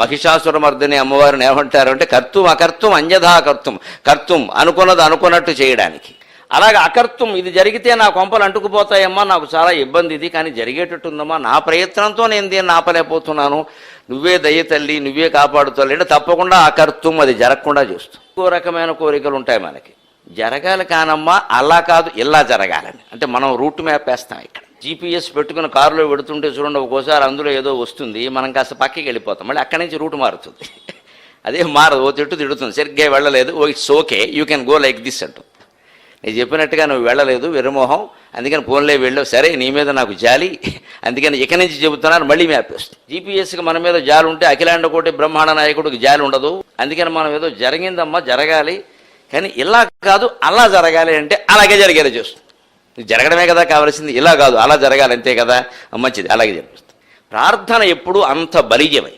మహిషాసురమర్దిని అమ్మవారిని ఏమంటారు అంటే కర్తం అకర్తం అన్యథా కర్తం. కర్తం అనుకున్నది అనుకున్నట్టు చేయడానికి. అలాగే అకర్తం ఇది జరిగితే నా కొంపలు అంటుకుపోతాయమ్మా నాకు చాలా ఇబ్బంది ఇది కానీ జరిగేటట్టుందమ్మా నా ప్రయత్నంతో నేను దీన్ని ఆపలేకపోతున్నాను. నువ్వే దయ తల్లి నువ్వే కాపాడుతల్లి అంటే తప్పకుండా అకర్తం అది జరగకుండా చేస్తూ. ఇంకో రకమైన కోరికలు ఉంటాయి మనకి. జరగాలి కానమ్మా అలా కాదు ఇలా జరగాలని. అంటే మనం రూట్ మ్యాప్ వేస్తాం ఇక్కడ. జీపీఎస్ పెట్టుకుని కారులో పెడుతుంటే చూడండి ఒక్కోసారి అందులో ఏదో వస్తుంది. మనం కాస్త పక్కకి వెళ్ళిపోతాం. మళ్ళీ అక్కడి నుంచి రూట్ మారుతుంది. అదే మారదు. ఓ తిట్టు తిడుతుంది. సరిగ్గా వెళ్ళలేదు. ఓ it's okay. You can go like this అంటుంది నేను చెప్పినట్టుగా నువ్వు వెళ్ళలేదు. విరమోహం అందుకని ఫోన్లే వెళ్ళావు. సరే నీ మీద నాకు జాలి. అందుకని ఇక నుంచి చెబుతున్నాను మళ్ళీ మ్యాప్ వేస్తుంది. జీపీఎస్కి మన మీద జాలి ఉంటే అఖిలాండ కోటి బ్రహ్మాండ నాయకుడికి జాలి ఉండదు. అందుకని మనం ఏదో జరిగిందమ్మా జరగాలి. కానీ ఇలా కాదు అలా జరగాలి అంటే అలాగే జరిగేలా చేస్తుంది. జరగడమే కదా కావాల్సింది. ఇలా కాదు అలా జరగాలి అంతే కదా. మంచిది. అలాగే జరిపిస్తుంది ప్రార్థన ఎప్పుడు అంత బలీయమై.